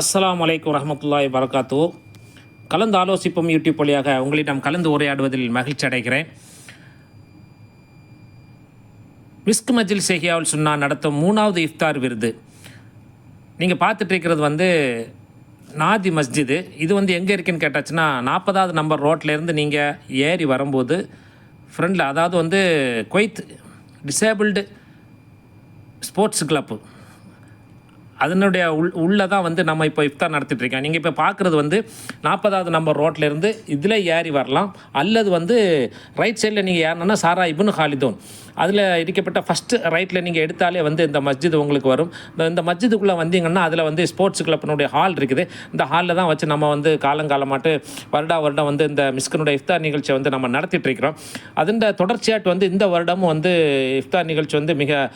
அஸ்லாம் வலைக்கம் வரமத்துல்லாய் வரகாத்து கலந்து ஆலோசிப்போம் யூடியூப் வழியாக உங்களிடம் கலந்து உரையாடுவதில் மகிழ்ச்சி அடைகிறேன். மிஸ்க் மஜில் செஹியாவுல் சொன்னால் நடத்தும் மூணாவது இஃப்தார் விருது. நீங்கள் பார்த்துட்டு இருக்கிறது வந்து நாதி மஸ்ஜிது. இது வந்து எங்கே இருக்குன்னு கேட்டாச்சுன்னா நாற்பதாவது நம்பர் ரோட்லேருந்து நீங்கள் ஏறி வரும்போது ஃப்ரெண்டில் அதாவது வந்து கொய்த் டிசேபிள்டு ஸ்போர்ட்ஸ் கிளப்பு அதனுடைய உள் உள்ளே தான் வந்து நம்ம இப்போ இஃப்தார் நடத்திட்டு இருக்கோம். நீங்கள் இப்போ பார்க்குறது வந்து நாற்பதாவது நம்பர் ரோட்லேருந்து இதில் ஏறி வரலாம். அல்லது வந்து ரைட் சைடில் நீங்கள் ஏறினா சாரா இபுன் ஹாலிதோன். அதில் இடிக்கப்பட்ட ஃபஸ்ட்டு ரைட்டில் நீங்கள் எடுத்தாலே வந்து இந்த மஸ்ஜித் உங்களுக்கு வரும். இந்த- மஸ்ஜிதுக்குள்ளே வந்தீங்கன்னா அதில் வந்து ஸ்போர்ட்ஸ் கிளப்பினுடைய ஹால் இருக்குது. இந்த ஹாலில் தான் வச்சு நம்ம வந்து காலங்காலமாட்டு வருடா வருடம் வந்து இந்த மிஸ்கனுடைய இஃப்தார் நிகழ்ச்சியை வந்து நம்ம நடத்திட்டு இருக்கிறோம். அதின் தொடர்ச்சியாட்டு வந்து இந்த வருடமும் வந்து இஃப்தார் நிகழ்ச்சி வந்து மிக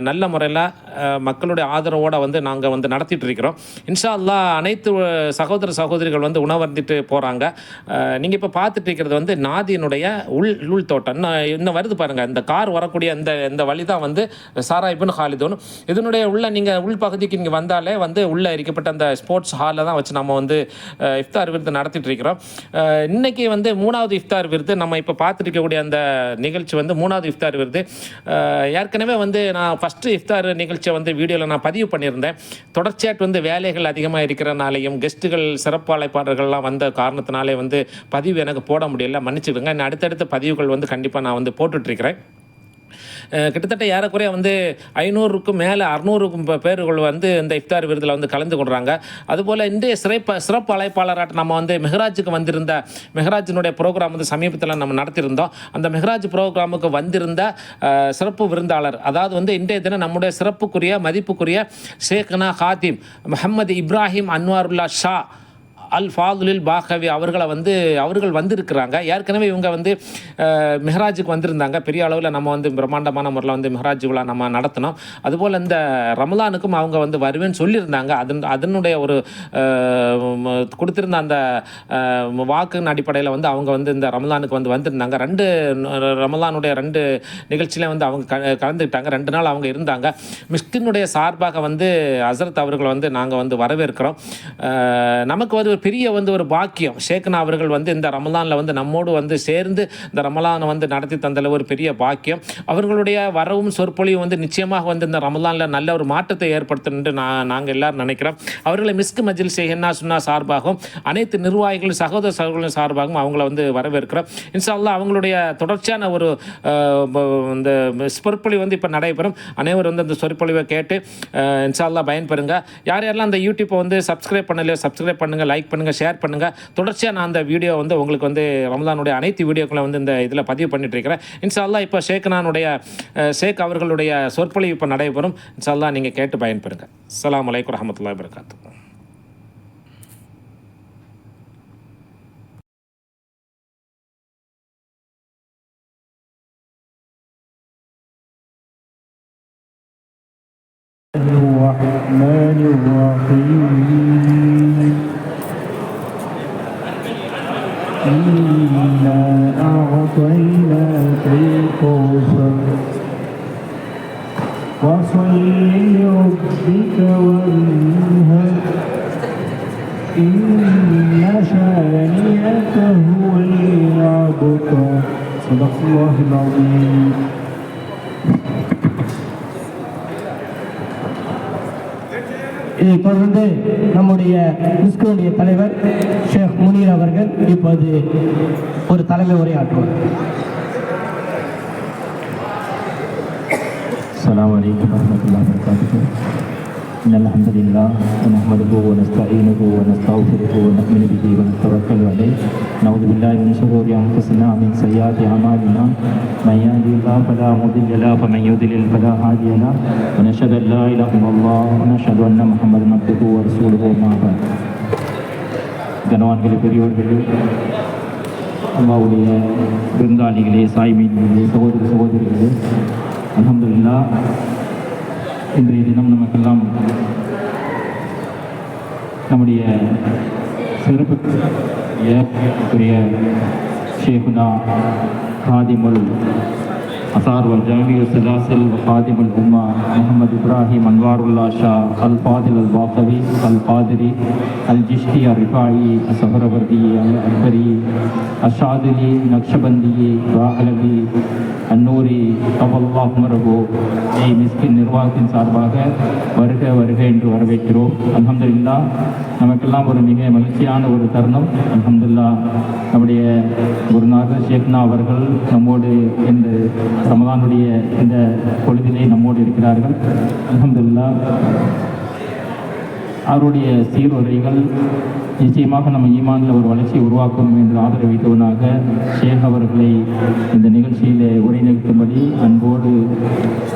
நல்ல முறையில் மக்களுடைய ஆதரவோடு வந்து நாங்கள் வந்து நடத்திட்டு இருக்கிறோம் இன்ஷா அல்லாஹ் அனைத்து சகோதர சகோதரிகள் வந்து உணவருந்திட்டு போகிறாங்க நீங்கள் இப்போ பார்த்துட்டு இருக்கிறது வந்து நாதியினுடைய உள் உள் தோட்டம். இன்னும் இன்னும் வருது பாருங்கள் இந்த கார் வரக்கூடிய இந்த இந்த வழி தான் வந்து சாரா இப்னு ஹாலிதோன். இதனுடைய உள்ள நீங்கள் உள் பகுதிக்கு நீங்கள் வந்தாலே வந்து உள்ளே இருக்கப்பட்ட அந்த ஸ்போர்ட்ஸ் ஹாலில் தான் வச்சு நம்ம வந்து இஃப்தார் விருது நடத்திட்டு இருக்கிறோம் இன்னைக்கு வந்து மூணாவது இஃப்தார் விருது நம்ம இப்போ பார்த்துட்டு இருக்கக்கூடிய அந்த நிகழ்ச்சி வந்து மூணாவது இஃப்தார் விருது. ஏற்கனவே வந்து நான் ஃபஸ்ட்டு இஃப்தார் நிகழ்ச்சியை வந்து வீடியோவில் நான் பதிவு பண்ணியிருந்தேன். தொடர்ச்சியாட்டு வந்து வேலைகள் அதிகமாக இருக்கிறனாலையும் கெஸ்ட்டுகள் சிறப்பு அழைப்பாளர்கள்லாம் வந்த காரணத்தினாலே வந்து பதிவு எனக்கு போட முடியல. மன்னிச்சுடுங்க நான் அடுத்தடுத்த பதிவுகள் வந்து கண்டிப்பாக நான் வந்து போட்டுட்ருக்கிறேன். கிட்டத்தட்ட ஏறக்குறைய வந்து ஐநூறுக்கும் மேலே அறுநூறுக்கும் பேர்கள் வந்து இந்த இஃப்தார் விருதில் வந்து கலந்து கொள்கிறாங்க அதுபோல் இன்றைய சிறப்பு சிறப்பு அழைப்பாளராட்ட நம்ம வந்து மெஹராஜுக்கு வந்திருந்த மெஹராஜினுடைய ப்ரோக்ராம் வந்து சமீபத்தில் நம்ம நடத்தியிருந்தோம். அந்த மெஹராஜ் ப்ரோக்ராமுக்கு வந்திருந்த சிறப்பு விருந்தாளர் அதாவது வந்து இன்றைய தினம் நம்முடைய சிறப்புக்குரிய மதிப்புக்குரிய ஷேக்னா ஹாத்திம் முஹம்மது இப்ராஹிம் அன்வாருல்லா ஷா அல் ஃபாதுலில் பாகவி அவர்களை வந்து அவர்கள் வந்திருக்கிறாங்க. ஏற்கனவே இவங்க வந்து மெஹராஜுக்கு வந்திருந்தாங்க. பெரிய அளவில் நம்ம வந்து பிரம்மாண்டமான முறையில் வந்து மெஹராஜ் விழா நம்ம நடத்தினோம். அதுபோல் இந்த ரமலானுக்கும் அவங்க வந்து வருவேன்னு சொல்லியிருந்தாங்க. அதன் அதனுடைய ஒரு கொடுத்துருந்த கொடுத்திருந்த அந்த வாக்குன்னு வாக்கின் அடிப்படையில் வந்து அவங்க வந்து இந்த ரமலானுக்கு வந்து வந்திருந்தாங்க. ரெண்டு ரமலானுடைய ரெண்டு நிகழ்ச்சியில வந்து அவங்க க கலந்துக்கிட்டாங்க. ரெண்டு நாள் அவங்க இருந்தாங்க. மிஸ்கினுடைய சார்பாக வந்து அசரத் அவர்கள் வந்து நாங்கள் வந்து வரவேற்கிறோம். நமக்கு வந்து ஒரு பெரிய வந்து ஒரு பாக்கியம். ஷேக்னா அவர்கள் வந்து இந்த ரமலானில் வந்து நம்மோடு வந்து சேர்ந்து இந்த ரமலானை வந்து நடத்தி தந்தல ஒரு பெரிய பாக்கியம். அவர்களுடைய வரவும் சொற்பொழியும் வந்து நிச்சயமாக வந்து இந்த ரமலானில் நல்ல ஒரு மாற்றத்தை ஏற்படுத்தணும்னு நான் நாங்கள் எல்லோரும் நினைக்கிறோம். அவர்களை மிஸ்கு மஜில் ஷேஹன்னா சுன்னா சார்பாகவும் அனைத்து நிர்வாகிகள் சகோதர சகோதரர்கள் சார்பாகவும் அவங்கள வந்து வரவேற்கிறோம். இன்ஷா அவங்களுடைய தொடர்ச்சியான ஒரு இந்த சொற்பொழிவு வந்து இப்போ நடைபெறும். அனைவரும் வந்து அந்த சொற்பொழிவை கேட்டு அஹ், பயன்பெறுங்க. யார் யாரெல்லாம் அந்த யூடியூப்பை வந்து சப்ஸ்கிரைப் பண்ணலையோ சப்ஸ்கிரைப் பண்ணுங்கள் லைக் பண்ணுங்கள் ஷேர் பண்ணுங்கள் தொடர்ச்சியாக நான் அந்த வீடியோ வந்து உங்களுக்கு வந்து ரமலானுடைய அனைத்து வீடியோக்களை வந்து இந்த இதில் பதிவு பண்ணிட்டு இருக்கிறேன் இன்ஷா அல்லாஹ் இப்போ ஷேக்னானுடைய அஹ், ஷேக் அவர்களுடைய சொற்பொழிவு இப்போ நடைபெறும் இன்ஷா அல்லாஹ் நீங்கள் கேட்டு பயன்பெறுங்க அஸ்ஸலாமு அலைக்கும் வரஹ்மத்துல்லாஹி வபரகாத்துஹு الرحمن الرحيم இதை தொடர்ந்து நம்முடைய இஸ்கோடைய தலைவர் ஷேக் முனீர் அவர்கள் இப்போது ஒரு தலைமை உரையாற்றுவார். அலாம் வலைக்கம் வரமத்துல வரகாத்து إن الحمد لله نحمده ونستعينه ونستغفره ونؤمن به ونتوكل عليه نعوذ بالله من شرور أنفسنا ومن سيئات أعمالنا من يهده الله فلا مضل له ومن يضلل فلا هادي له ونشهد أن لا إله إلا الله ونشهد أن محمدا عبده ورسوله ما بعد கனவான்களே பெரியோர்களே அம்மாவுடைய விருந்தாளிகளே சாய்மீன்களே சகோதர சகோதரிகளே அல்ஹம்துலில்லா இன்றைய தினம் நமக்கெல்லாம் நம்முடைய சிறப்புக்குரிய ஷேகுனா ஹாதிமுல் அசார் வல் ஜாமியு சிலாசில் ஹாதிமுல் உம்மா முகமது இப்ராஹிம் அன்வாருல்லா ஷா அல் ஃபாதில் அல் வாக்கவி அல் ஃபாதிரி அல் ஜிஷ்டி அல் ரிஃபாயி அசஹரவர்தி அல் அக்பரி அஷாதிலி நக்ஷபந்தி அலவி அன்னூரி கபல்லா உமரகு ஏய் மிஸ்கின் நிர்வாகத்தின் சார்பாக வருக வருக என்று வரவேற்கிறோம். அலமதுல்லா நமக்கெல்லாம் ஒரு மிக மகிழ்ச்சியான ஒரு தருணம். அலமதுல்லா நம்முடைய குருநாதர் ஷேக்னா அவர்கள் நம்மோடு இந்த ரமதானுடைய இந்த பொழுதிலே நம்மோடு இருக்கிறார்கள். அலமதுல்லா அவருடைய சீருரைகள் நிச்சயமாக நம்ம ஈமானில் ஒரு வளர்ச்சியை உருவாக்கும் என்று ஆதரவு வைத்தவனாக ஷேக் அவர்களை இந்த நிகழ்ச்சியிலே உரை நிறுத்தும்படி அன்போடு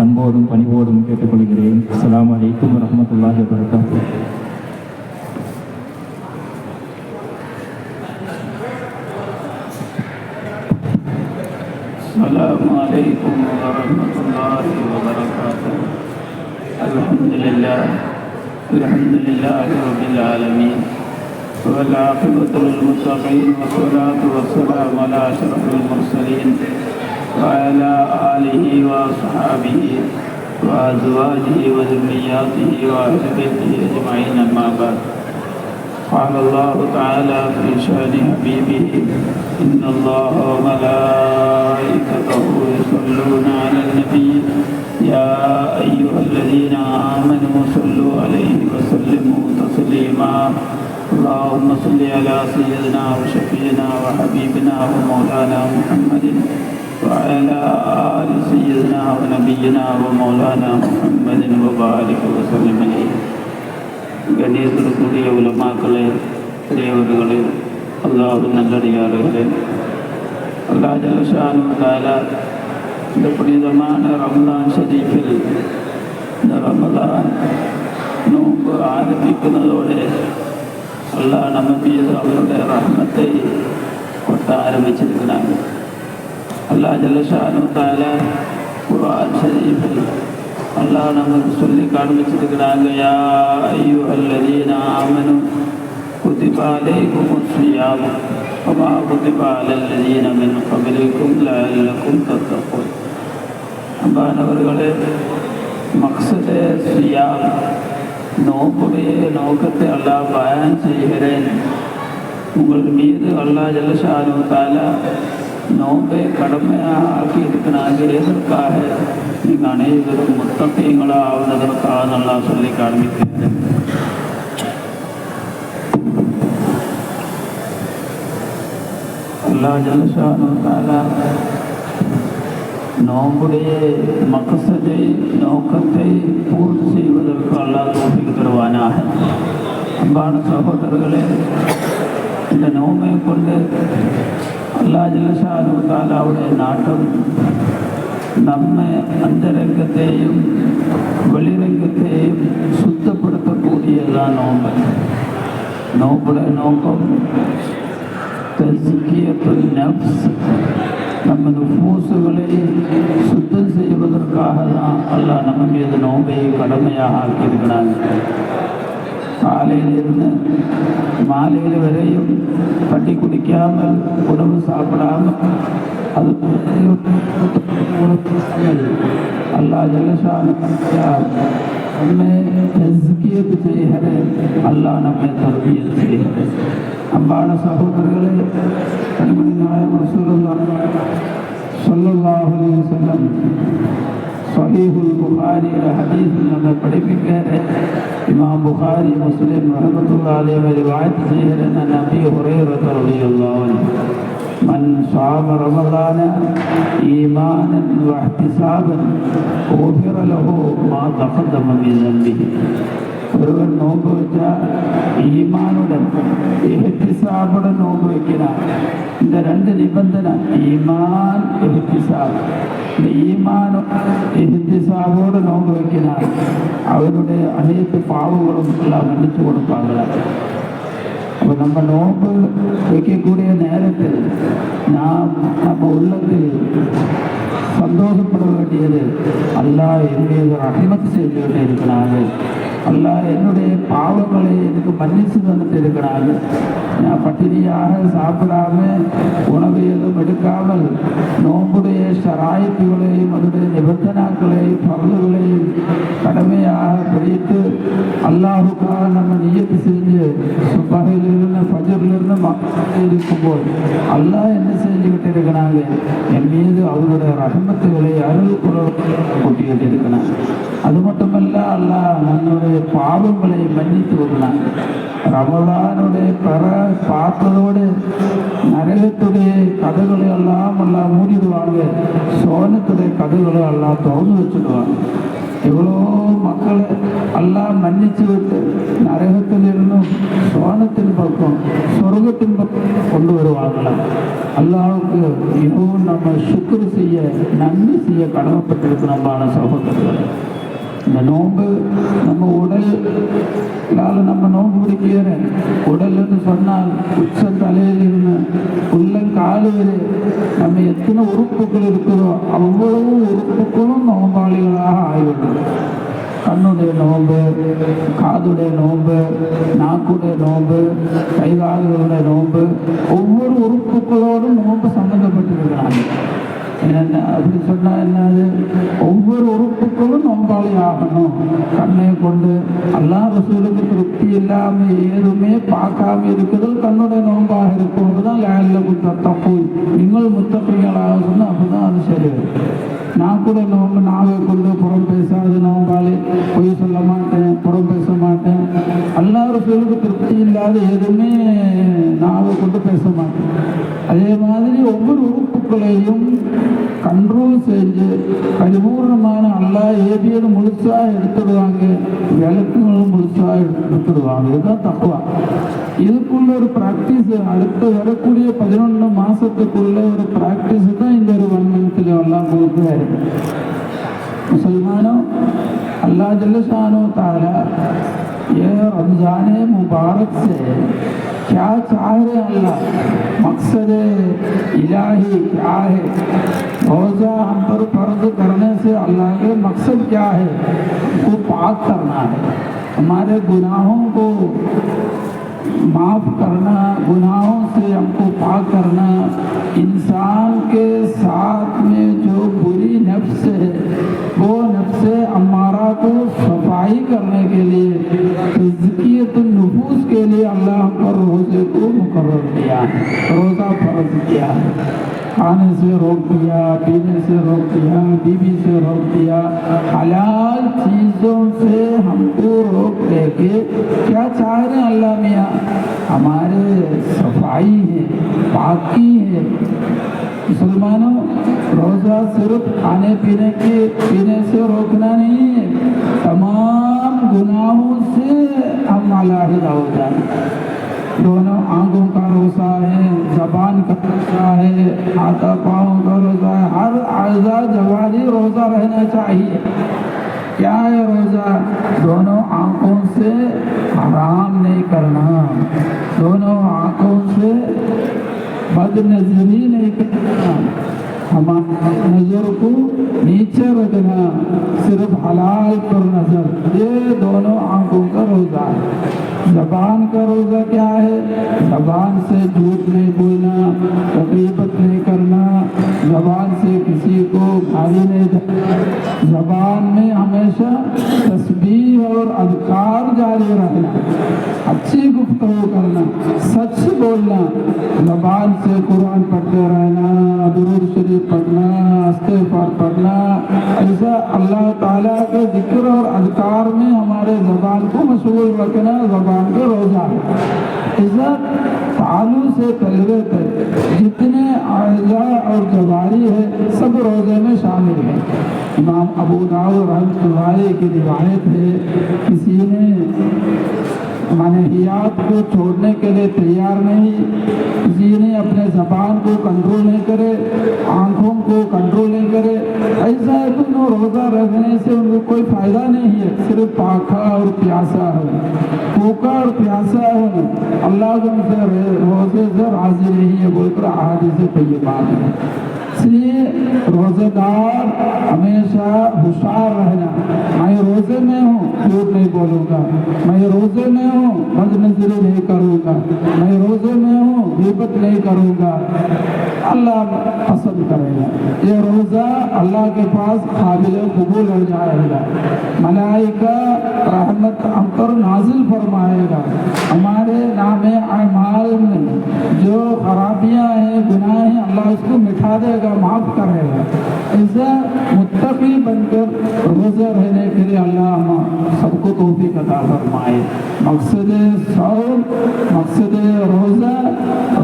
அன்போடும் பணிவோடும் கேட்டுக்கொள்கிறேன் அஸ்ஸலாமு அலைக்கும் வரஹ்மத்துல்லாஹி வபரகாத்துஹு السلام عليكم ورحمة الله وبركاته الحمد لله الحمد لله رب العالمين والعاقبة للمتقين والصلاة والسلام على أشرف المرسلين وعلى آله وأصحابه وأزواجه وذرياته وأهل بيته أجمعين أما بعد. قال الله تعالى في شأن حبيبه إن الله وملائكته يصلون يصلون على النبي يا أيها الذين آمنوا صلوا عليه وسلموا تسليما اللهم صل على سيدنا وشفينا وحبيبنا ومولانا محمد وعلى آل سيدنا ونبينا ومولانا محمد وبارك وسلم عليه ഗണീസത്തിൽക്കൂടിയ ഉലമാക്കളെ ദേവരുകളെ അള്ളാഹു നല്ലടിയാളുകളെ അള്ളാഹ് ജലശാനും കാല இந்த புனிதமான ரமலான் ஷரீஃபில் இந்த ரமலான் நோன்பு ஆரம்பிക്കുന്നതോടെ അല്ലാ നമ്മ മീത് അവരുടെ റഹ്മത്തെ കൊട്ട ആരംഭിച്ചിരിക്കണം അല്ലാ ജലശാനു താല ഖുർആൻ ഷരീഫിൽ അല്ലാ നമുക്ക് ചൊല്ലി കാണിച്ചിരിക്കണം യാ അയ്യോ അല്ലദീന ആമനു കുതിപാലേക്കും കുത്തിയാവും وما كتب على الذين من قبلكم لعلكم تتقون அன்பானவர்களே மக்சதே சியாம் நோக்குடைய நோக்கத்தை அல்லாஹ் பயன் செய்கிறேன் உங்கள் மீது அல்லாஹ் ஜல்லஷானு தாலா நோம்பை கடமையாக ஆக்கி இருக்கிறாங்க எதற்காக நீங்கள் அனைவரும் முத்தத்தைங்களா ஆவதற்காக நல்லா சொல்லி காண்பிக்கிறேன் அல்லா ஜல்லஷானு தாலா நோம்புடைய மகசதை நோக்கத்தை பூர்த்தி செய்வதற்கு அல்லாஹ் தோப்பிக்கு தருவானாக. அன்பான சகோதரர்களே இந்த நோமை கொண்டு அல்லா ஜல்லஷானு நாட்டம் நம்மை அந்தரங்கத்தையும் வெளிரங்கத்தையும் சுத்தப்படுத்தக்கூடியதான் நோம்பு. நோம்புடைய நோக்கம் தஸ்கியத்துல் நப்ஸ் நமது பூசுகளை சுத்தம் செய்வதற்காக தான் அல்லாஹ் நம்ம மீது நோம்பையை கடமையாக ஆக்கியிருக்கிறாங்க காலையிலிருந்து மாலையில் வரையும் பட்டி குடிக்காமல் உணவு சாப்பிடாமல் அது அல்லா ஜலஷான் நம்மை தஸ்கியத்து செய்கிறேன். அல்லாஹ் நம்மை தர்பியத் செய்கிறேன். அன்பான അമ്പാണ് സഹോദരങ്ങളെ അനുമതിനായ റസൂലുള്ള സല്ലല്ലാഹു അലൈഹി വസല്ലം സഹീഹുൽ ബുഖാരിയുടെ ഹദീസിൽ നിന്ന് പഠിപ്പിക്കാതെ ഇമാം ബുഖാരി മുസ്ലിം റഹ്മത്തുള്ളാഹി അലൈഹി റിവായത്ത് ചെയ്യുന്ന നബി ഹുറൈറ റളിയല്ലാഹു അൻഹു. من صام رمضان إيمانا واحتسابا غفر له ما تقدم من ஒருவன் நோன்பு வச்சா ஈமானுடன் எஹ்திசாபுடன் நோன்பு வைக்கிறான் இந்த ரெண்டு நிபந்தனை ஈமான் எஹ்திசாப் இந்த ஈமான் எஹ்திசாபோடு நோன்பு வைக்கிறான் அவருடைய அனைத்து பாவங்களும் எல்லாம் மன்னித்து கொடுப்பாங்களா அப்போ நம்ம நோன்பு வைக்கக்கூடிய நேரத்தில் நாம் நம்ம உள்ளத்தில் சந்தோஷப்பட வேண்டியது அல்லாஹ் என்னுடைய ரஹமத்து செய்து கொண்டு இருக்கிறார்கள் அல்ல என்னுடைய பாவங்களை எனக்கு மன்னித்து தந்துட்டு நான் பட்டினியாக சாப்பிடாம உணவு எதுவும் எடுக்காமல் நோம்புடைய ஷராய்ப்புகளையும் அதனுடைய நிபந்தனாக்களை பருள்களையும் கடமையாக பிரித்து அல்லாஹுக்காக நம்ம நியத்து செஞ்சு சுபகையிலிருந்து பஞ்சரிலிருந்து மக்கள் இருக்கும்போது அல்லாஹ் என்ன செஞ்சுக்கிட்டு இருக்கிறாங்க என் மீது அவருடைய ரகமத்துகளை அருள் கொட்டிக்கிட்டு இருக்கிறாங்க அது மட்டுமல்ல அல்லாஹ் பாவங்களை மன்னித்து விடலாம். ரமலானுடைய பெற பார்த்ததோடு நரகத்துடைய கதைகளை எல்லாம் எல்லாம் மூடிடுவாங்க. சோனத்துடைய கதைகளை எல்லாம் திறந்து வச்சுடுவாங்க. எவ்வளோ மக்களை எல்லாம் மன்னிச்சு விட்டு நரகத்தில் இருந்தும் சோனத்தின் பக்கம் சொர்க்கத்தின் பக்கம் கொண்டு வருவாங்களாம் அல்லாவுக்கு மிகவும் நம்ம சுக்குரு செய்ய நன்மை செய்ய கடமைப்பட்டிருக்கிறோமான சகோதரர்களை. இந்த நோன்பு நம்ம உடல் நம்ம நோன்பு பிடிக்கிற என்று சொன்னால் உச்ச தலையில் இருந்து உள்ள வரை நம்ம எத்தனை உறுப்புகள் இருக்குதோ அவ்வளவு உறுப்புகளும் நோம்பாளிகளாக ஆகிவிடும் கண்ணுடைய நோம்பு காதுடைய நோன்பு நாக்குடைய நோன்பு கைகால்களுடைய நோன்பு ஒவ்வொரு உறுப்புகளோடும் நோம்பு சம்மந்தப்பட்டிருக்கிறாங்க என்ன அப்படி சொன்னா என்னது ஒவ்வொரு உறுப்புகளும் நோம்பாளி ஆகணும் கண்ணை கொண்டு அல்லா ரசூலுக்கு திருப்தி இல்லாம எதுவுமே பார்க்காம இருக்கிறது கண்ணுடைய நோம்பாக இருக்கும் தான் லேண்டில் கொடுத்த தப்பு நீங்கள் முத்தப்பீங்களாக சொன்னா அப்படிதான் அது சரி நான் கூட நோம்பு நாவை கொண்டு புறம் பேசாது நோம்பாளி பொய் சொல்ல மாட்டேன் புறம் பேச மாட்டேன். எல்லாரும் சொல்லுக்கு திருப்தி இல்லாத எதுவுமே நாவை கொண்டு பேச மாட்டேன். அதே மாதிரி ஒவ்வொரு உறுப்புகளையும் கண்ட்ரோல் செஞ்சு பரிபூர்ணமான அல்லா ஏபியது முழுசா எடுத்துடுவாங்க விளக்குகளும் முழுசா எடுத்துடுவாங்க. இதுதான் தப்புவா இதுக்குள்ள ஒரு ப்ராக்டிஸ் அடுத்து வரக்கூடிய பதினொன்று மாசத்துக்குள்ள ஒரு ப்ராக்டிஸ் தான் இந்த ஒரு ஒன் எல்லாம் கொடுக்குறாரு. مسلمانوں اللہ جل شان و تعالیٰ یہ رمضان مبارک سے کیا چاہ رہے اللہ مقصد الہی کیا ہے روزہ ہم پر فرض کرنے سے اللہ کے مقصد کیا ہے کو پاک کرنا ہے ہمارے گناہوں کو معاف کرنا، گناہوں سے ہم کو پاک کرنا، انسان کے ساتھ میں جو بری نفس ہے، وہ نفس ہمارا کو صفائی کرنے کے لیے تزکیت النفوس کے لیے اللہ پر روزے کو مقرر کیا ہے۔ روزہ کھانے سے روک دیا، پینے سے روک دیا، بیوی سے روک دیا۔ حلال چیزوں سے ہم کو روک دے کے کیا چاہ رہے ہیں اللہ میاں؟ ہمارے صفائی ہے، پاکی ہے۔ مسلمانوں، روزہ صرف کھانے پینے کے پینے سے روکنا نہیں ہے۔ تمام گناہوں سے ہم علاحدہ ہو جائیں۔ دونوں آنکھوں کا روزہ ہے، زبان کا روزہ ہے ہاتھا پاؤں کا روزہ ہے۔ ہر اعضاء جواری روزہ رہنا چاہیے۔ کیا ہے روزہ؟ دونوں آنکھوں سے حرام نہیں کرنا۔ دونوں آنکھوں سے بد نظری نہیں کرنا۔ ہمارے نظر کو نیچے رکھنا، صرف حلال پر نظر۔ یہ دونوں آنکھوں کا روزہ ہے۔ زبان کا روزہ کیا ہے؟ زبان سے جھوٹ نہیں بولنا تقیبت نہیں کرنا، زبان سے کسی کو گالی نہیں زبان میں ہمیشہ تسبیح اور ادکار جاری رہنا اچھی گفتگو کرنا، سچ بولنا، زبان سے قرآن پڑھتے رہنا، درود شریف پڑھنا، استغفار پڑھنا، ایسا اللہ تعالیٰ کے ذکر اور ادکار میں ہمارے زبان کو مشغول رکھنا، زبان مانتے ہو جائیں عزت تعلق سے طلبے پہ جتنے اعضاء اور جواری ہے سب روزے میں شامل ہیں۔ امام ابو داؤد رحمۃ اللہ کی روایت ہے، کسی نے منحیات کو چھوڑنے کے لیے تیار نہیں کسی نے اپنے زبان کو کنٹرول نہیں کرے، آنکھوں کو کنٹرول نہیں کرے۔ ایسا ہے تو روزہ رکھنے سے ان کو کوئی فائدہ نہیں ہے، صرف پاکھا اور پیاسا ہے۔ پوکا اور پیاسا ہے۔ اللہ سے روزے سے راضی نہیں ہے بول کر احادیث بات ہے۔ سے روزے دار ہمیشہ ہوشیار رہنا۔ میں روزے میں ہوں، جھوٹ نہیں بولوں گا۔ میں روزے میں ہوں بد نظری نہیں کروں گا۔ میں روزے میں ہوں، غیبت نہیں کروں گا۔ اللہ پسند کرے گا۔ یہ روزہ اللہ کے پاس قابل قبول ہو جائے گا۔ ملائکہ رحمت ہم پر نازل فرمائے گا۔ ہمارے نام اللہ اس کو مٹھا دے گا، معاف کرے گا۔ ایسے متقی بن کر روزہ رہنے کے لیے اللہ سب کو توفیق عطا فرمائے۔ مقصد سعود مقصد روزہ،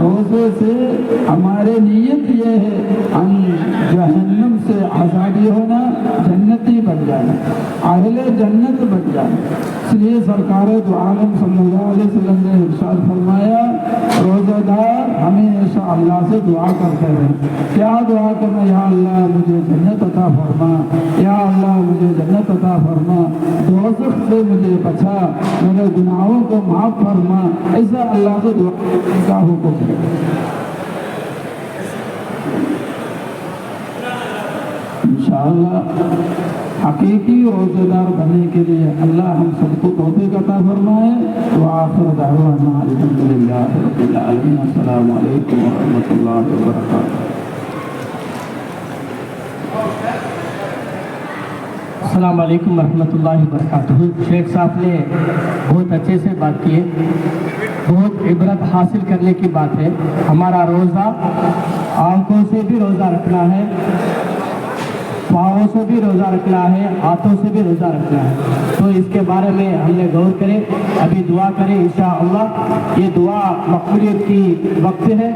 روزے سے ہمارے نیت یہ ہے، ہم جہنم سے آزادی ہونا، جنتی بن جانا اہل جنت بن جانا اس لیے سرکار تو عالم صلی اللہ علیہ وسلم نے ارشاد فرمایا روزہ دار ہمیشہ اللہ سے دعا کرتے رہے۔ کیا دعا کرنا؟ یا اللہ مجھے جنت عطا فرما۔ یا اللہ مجھے جنت عطا فرما۔ دوزخ سے مجھے بچا۔ میرے گناہوں کو معاف فرما۔ ایسا اللہ سے دعا کا حکم ہے۔ انشاءاللہ حقیقی روزے دار بننے کے لیے اللہ ہم سب کو توفیق عطا فرمائے۔ وآخر دعوانا الحمدللہ رب العالمین۔ السلام علیکم ورحمۃ اللہ وبرکاتہ۔ السلام علیکم ورحمۃ اللہ وبرکاتہ۔ شیخ صاحب نے بہت اچھے سے بات کی ہے۔ بہت عبرت حاصل کرنے کی بات ہے۔ ہمارا روزہ آنکھوں سے بھی روزہ رکھنا ہے۔ پاؤں سے بھی روزہ رکھنا ہے، ہاتھوں سے بھی روزہ رکھنا ہے۔ تو اس کے بارے میں ہم نے غور کریں۔ ابھی دعا کریں انشاءاللہ۔ یہ دعا مقبولیت کی وقت ہے۔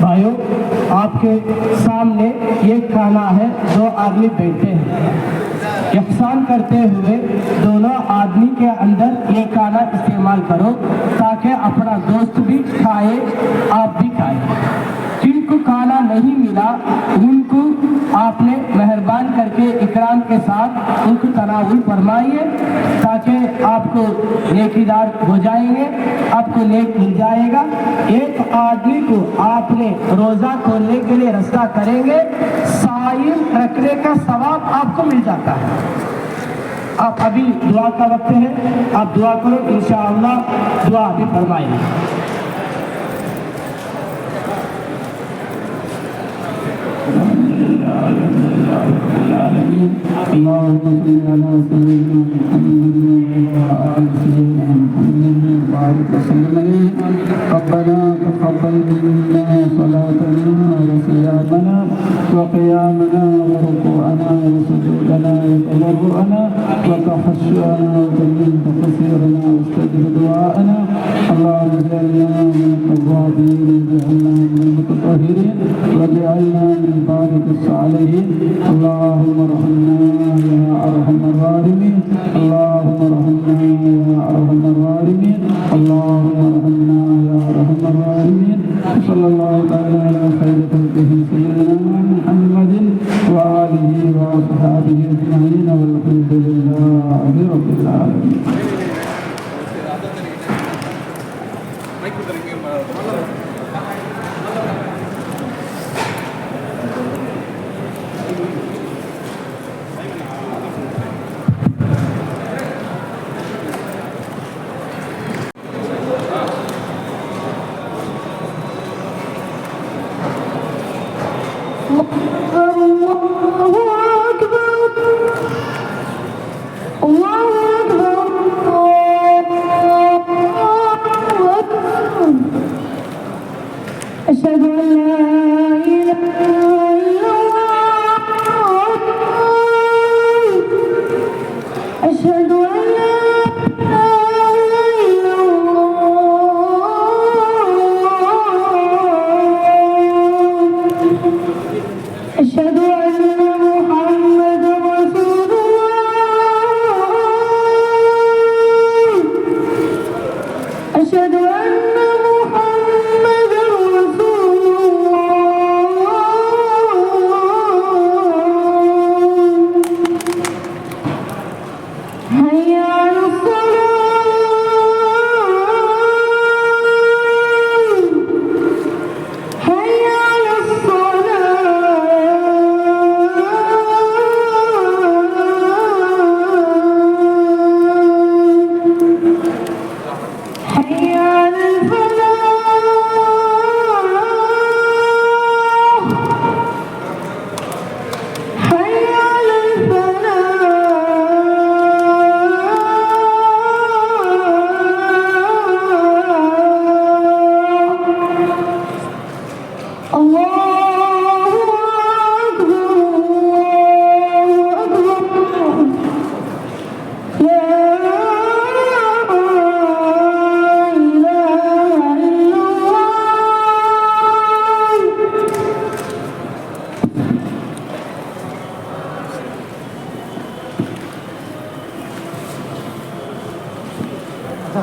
بھائیوں آپ کے سامنے یہ کھانا ہے، دو آدمی بیٹھے ہیں۔ احسان کرتے ہوئے دونوں آدمی کے اندر یہ کھانا استعمال کرو تاکہ اپنا دوست بھی کھائے، آپ بھی کھائیں۔ کو کھانا نہیں ملا ان کو آپ نے مہربان کر کے اکرام کے ساتھ ان کو تناول فرمائیے تاکہ آپ کو نیکی دار ہو جائیں گے، آپ کو نیک مل جائے گا۔ ایک آدمی کو آپ نے روزہ کھولنے کے لیے رستہ کریں گے، سائل رکھنے کا ثواب آپ کو مل جاتا ہے۔ آپ ابھی دعا کا وقت ہے، آپ دعا کرو، انشاءاللہ دعا بھی فرمائیں اللهم صل على سيدنا محمد وعلى ال سيدنا محمد وبارك وسلم عليه ربنا تقبل منا صلاتنا وصيامنا وقيامنا وركوعنا وسجودنا وتضرعنا وتخشعنا وتمن تقصيرنا واستجب دعاءنا اللهم اجعلنا المتطهرين واجعلنا من عبادك الصالحين اللهم ارحمنا يا ارحم الراحمين اللهم ارحمنا يا ارحم الراحمين اللهم ارحمنا يا ارحم الراحمين صلى الله تعالى على خير خلقه سيدنا محمد واله واصحابه اجمعين والحمد لله رب العالمين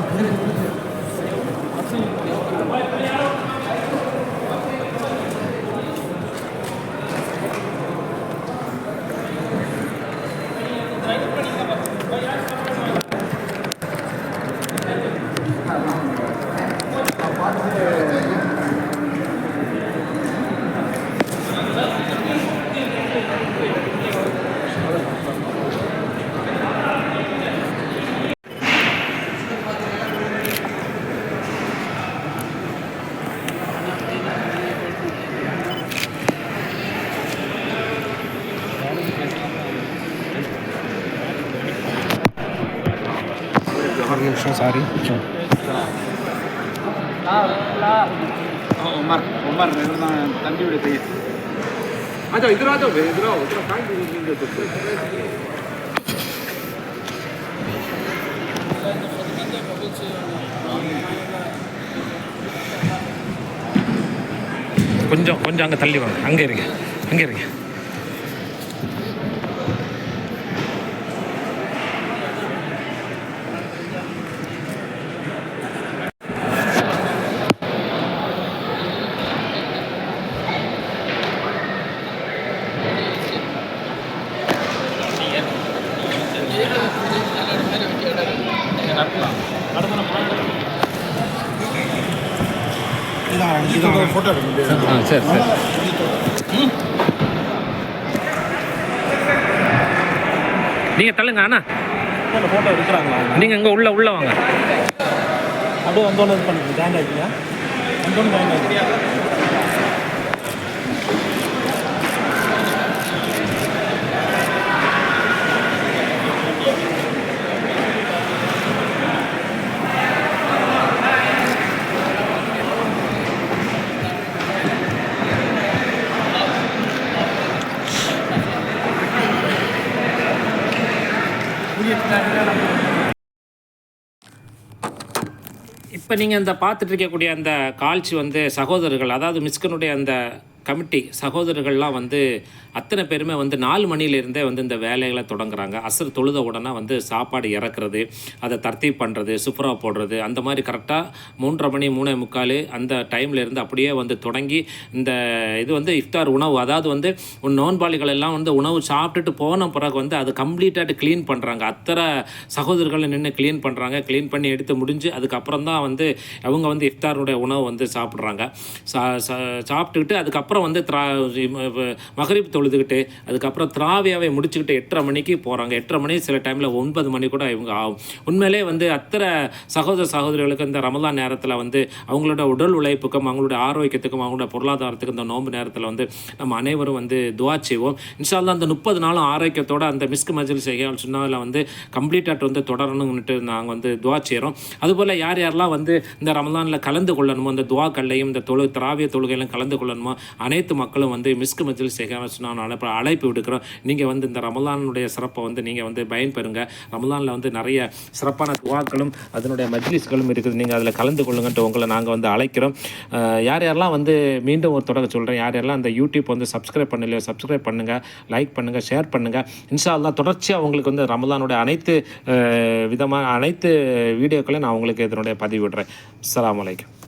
見て。Omar, Omar, retorna tanti udah kayak. Aja, itu aja, be, itu aja, itu kan di sini tuh. கொஞ்சம் கொஞ்சம் அங்கே தள்ளி வாங்க அங்கே இருங்க அங்கே இருங்க ஆ சரி சரி. நீங்கள் தள்ளுங்க அண்ணா. ஃபோட்டோ எடுக்கிறாங்களா நீங்கள் இங்கே உள்ள உள்ள வாங்க. அப்படியே வந்தோன்னு இது பண்ணுங்க ஜாயின் ஆகிட்டியா வந்தோன்னு ஜாயின் ஆகிட்டியா இப்போ நீங்கள் இந்த பார்த்துட்டு இருக்கக்கூடிய அந்த காழ்ச்சி வந்து சகோதரர்கள் அதாவது மிஸ்கனுடைய அந்த கமிட்டி சகோதரர்கள்லாம் வந்து அத்தனை பேருமே வந்து நாலு மணிலேருந்தே வந்து இந்த வேலைகளை தொடங்குறாங்க. அசர் தொழுத உடனே வந்து சாப்பாடு இறக்குறது அதை தர்த்தீப் பண்ணுறது சுப்ரா போடுறது அந்த மாதிரி கரெக்டாக மூன்றரை மணி மூணே முக்கால் அந்த டைம்லேருந்து அப்படியே வந்து தொடங்கி இந்த இது வந்து இஃப்தார் உணவு அதாவது வந்து நோன்பாளிகள் எல்லாம் வந்து உணவு சாப்பிட்டுட்டு போன பிறகு வந்து அது கம்ப்ளீட்டாக க்ளீன் பண்ணுறாங்க அத்தனை சகோதரர்களை நின்று க்ளீன் பண்ணுறாங்க க்ளீன் பண்ணி எடுத்து முடிஞ்சு அதுக்கப்புறம் தான் வந்து அவங்க வந்து இஃப்தாருடைய உணவு வந்து சாப்பிட்றாங்க. சா சா- சாப்பிட்டுக்கிட்டு அதுக்கப்புறம் வந்து திரா மகரிப் தொழுதுகிட்டு அதுக்கப்புறம் திராவியாவை முடிச்சுக்கிட்டு எட்டரை மணிக்கு போகிறாங்க எட்டரை மணி சில டைமில் ஒன்பது மணி கூட இவங்க ஆகும். உண்மையிலே வந்து அத்தனை சகோதர சகோதரிகளுக்கு இந்த ரமலான் நேரத்தில் வந்து அவங்களோட உடல் உழைப்புக்கும் அவங்களோட ஆரோக்கியத்துக்கும் அவங்களோட பொருளாதாரத்துக்கும் இந்த நோன்பு நேரத்தில் வந்து நம்ம அனைவரும் வந்து துவா செய்வோம். இன்ஷால்லாம் அந்த முப்பது நாளும் ஆரோக்கியத்தோடு அந்த மிஸ்க் மஜில் செய்யால் சொன்னதில் வந்து கம்ப்ளீட்டாக வந்து தொடரணும்னுட்டு நாங்கள் வந்து துவா செய்கிறோம் அதுபோல் யார் யாரெல்லாம் வந்து இந்த ரமலானில் கலந்து கொள்ளணுமோ இந்த துவாக்கள்லையும் இந்த தொழு திராவிய தொழுகையிலும் கலந்து கொள்ளணுமோ அனைத்து மக்களும் வந்து மிஸ்கு மஜில் செய்யாமல் நான் அழைப்பு அழைப்பு விடுக்கிறோம். நீங்கள் வந்து இந்த ரமலானுடைய சிறப்பை வந்து நீங்கள் வந்து பயன்பெறுங்க. ரமலானில் வந்து நிறைய சிறப்பான துவாக்களும் அதனுடைய மஜ்லிஸ்களும் இருக்குது. நீங்கள் அதில் கலந்து கொள்ளுங்கன்ட்டு உங்களை நாங்கள் வந்து அழைக்கிறோம். யார் யாரெல்லாம் வந்து மீண்டும் ஒரு தொடக்க சொல்கிறேன் யார் யாரெல்லாம் அந்த யூடியூப் வந்து சப்ஸ்கிரைப் பண்ணலையோ சப்ஸ்கிரைப் பண்ணுங்கள் லைக் பண்ணுங்கள் ஷேர் பண்ணுங்கள் இன்ஷா அல்லா தொடர்ச்சியாக உங்களுக்கு வந்து ரமலானுடைய அனைத்து விதமான அனைத்து வீடியோக்களையும் நான் உங்களுக்கு இதனுடைய பதிவிடுறேன் அஸ்லாம் வலைக்கம்